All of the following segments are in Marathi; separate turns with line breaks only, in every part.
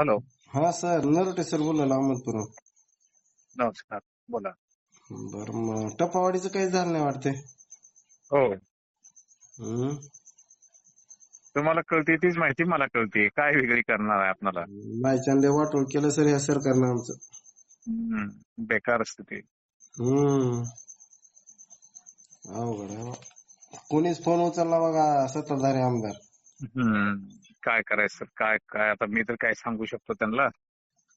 हॅलो.
हा सर नरटे सर बोलायला अहमदपुर
नमस्कार बोला.
बर मग टपावाडीचं काही झालं नाही वाटते
हो.
हम्म.
तुम्हाला कळते तीच माहिती मला कळते. काय वेगळी करणार आहे आपल्याला?
बायचांदे वाटोळ केलं सर ह्या सरकारनं आमचं.
हम्म, बेकार असते ते
हम्म. अवघड आहे बा. कोणीच फोन उचलला बघा सत्ताधारी आमदार.
हम्म, काय करायचं सर काय काय? आता मी तर काय सांगू शकतो त्यांना?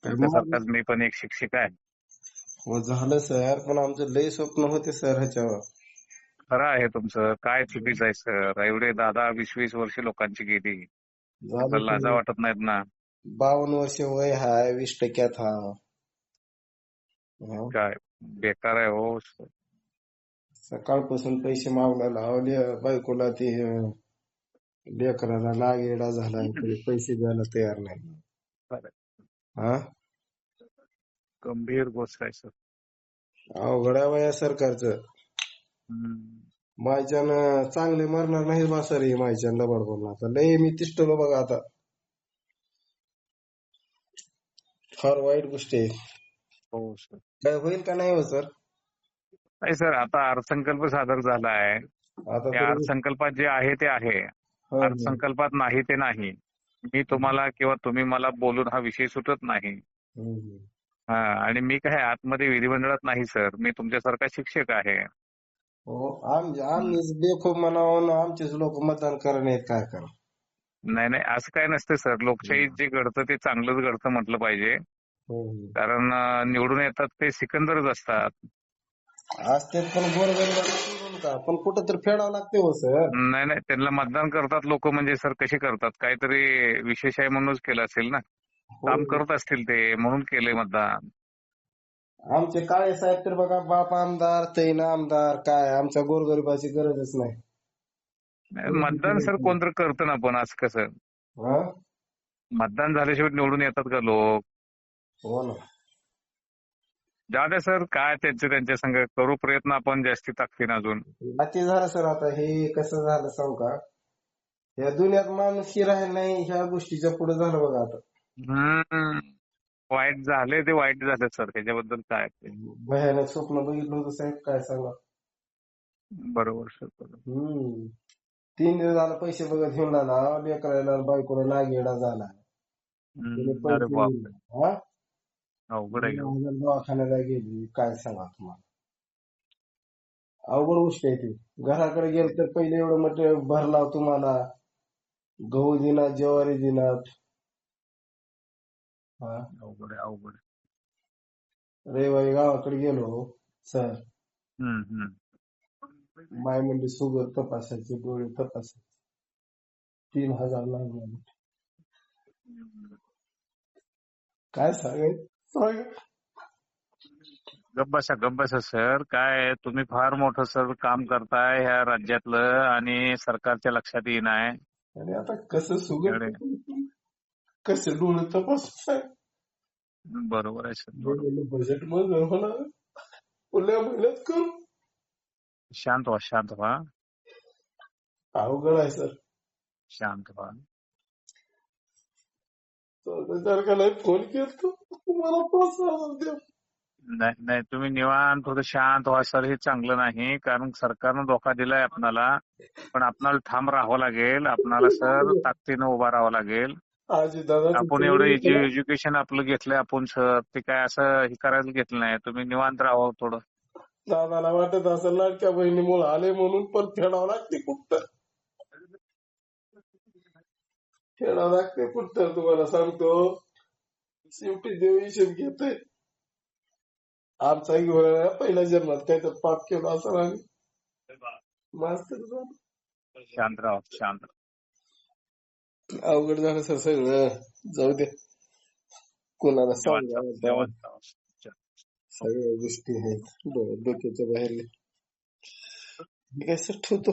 त्यासारखाच मी पण एक शिक्षक आहे.
हो झालं सर पण आमचं लय स्वप्न होते सर ह्याच्यावर.
खरं आहे तुमचं. काय चुकीचं आहे सर? एवढे दहा दहा वीस वीस वर्ष लोकांची गेली.
झालं
लाजा. वाटत नाहीत ना.
बावन्न वर्ष वय हाय वीस टक्क्यात हा.
काय? बेकार आहे हो सर.
सकाळपासून पैसे मागला लावले बायकोला ते लेकराला लागेडा झाला तरी पैसे द्यायला तयार नाही. हा?
गंभीर गोष्ट आहे सर.
अवघड आहे बा या सरकारचं. मायच्यानं चांगले मरणार नाही बा सर हे मायच्यान लबाड आता लय मी तिष्टलो बघा आता. फार वाईट गोष्टी आहे.
हो सर.
काय होईल का नाही हो सर?
नाही सर आता अर्थसंकल्प सादर झाला आहे. त्या अर्थसंकल्पात जे आहे ते आहे. अर्थसंकल्पात नाही ते नाही. मी तुम्हाला किंवा तुम्ही मला बोलून हा विषय सुटत नाही.
हम्म.
हा आणि मी काय आतमध्ये विधिमंडळात नाही सर. मी तुमच्यासारखा शिक्षक आहे.
हो आम आम्हीच बेखूब म्हणावं आणि आमचेच लोक मतदान करा नाहीत काय करा?
नाही नाही असं काय नसतं सर. लोकशाहीत जे घडतं ते चांगलंच घडतं म्हटलं पाहिजे. कारण निवडून येतात ते सिकंदरच असतात.
असते पण गोरगरीबाला का? पण कुठं तर फेडावं लागते हो सर.
नाही नाही त्यांना मतदान करतात लोक म्हणजे सर कसे करतात? काहीतरी विशेष आहे म्हणूनच केलं असेल ना? काम करत असतील ते म्हणून केलंय मतदान.
आमचे काळे साहेब तर बघा बाप आमदार तैन आमदार काय आमच्या गोरगरिबाची गरजच नाही.
नाही, मतदान सर कोणतरी करतं ना पण असं कसं?
हा?
मतदान झाल्याशिवाय निवडून येतात का लोक?
हो ना.
जाऊ सर काय त्यांचे त्यांच्या संघ करू प्रयत्न आपण जास्ती ताकदीनं अजून?
बाकी झालं सर आता हे कसं झालं सांगू का? या दुनियात माणूस राहिला नाही ह्या गोष्टीच्या पुढे झालं बघा आता.
हम्म. वाईट झाले ते वाईट झाले सर त्याच्याबद्दल काय.
भयानक स्वप्न बघितलं होतं साहेब काय सांगा?
बरोबर सर.
हम्म. तीन दिवस झालं पैसे बघत घेऊन आला लेकरायला बायकोला नागेडा झाला.
अवघड आहे
दवाखान्याला गेली काय सांगा तुम्हाला? अवघड गोष्ट आहे ती. घराकडे गेल तर पहिले एवढं मटेरियल भरला तुम्हाला. गहू दिनात ज्वारी दिनात. हा?
अवघड आहे अवघड आहे.
रविवारी गावाकडे गेलो सर.
हम्म, हम्म.
माय म्हणजे शुगर तपासायचे डोळे तपासायचे. तीन हजार लागले. काय सांगायचं? सांग
गप्प बसा गप्प बसा सर. काय तुम्ही फार मोठं सर काम करताय ह्या राज्यातलं आणि सरकारच्या लक्षात येईन आहे.
आणि आता कसं
एवढे.
कसे डोळे तपासायचे
बरोबर आहे सर.
बजेटमध्ये होणार पुढल्या महिन्यात करू.
शांत व्हा शांत व्हा.
अवघड आहे सर.
शांत व्हा.
फोन
नाही नाही तुम्ही निवांत थोडं शांत व्हा सर हे चांगलं नाही कारण सरकारनं धोका दिलाय आपणाला. पण आपणाला ठाम राहावं लागेल आपणाला सर ताकदीनं उभा राहावं लागेल. आपण एवढं एज्युकेशन आपलं घेतलंय आपण सर ते काय असं हे करायला घेतलं नाही. तुम्ही निवांत राहावं थोडं.
दादाला वाटत असं लाडक्या बहिणीमुळे आले म्हणून पण फेडावं लागते कुठं फेडावं लागते कुठं तुम्हाला सांगतो. शेवटी देव हिशेब घेते आमचा घेऊन पहिल्या जन्मात काय तर पाप केलं असं आम्ही मास्तर झालो.
शांत राहा शांत. राहा.
अवघड झालं सर सगळं. जाऊ दे. कोणाला सांगा. सगळ्या गोष्टी आहेत. डोक्याच्या बाहेर. ठीक आहे सर ठेवतो?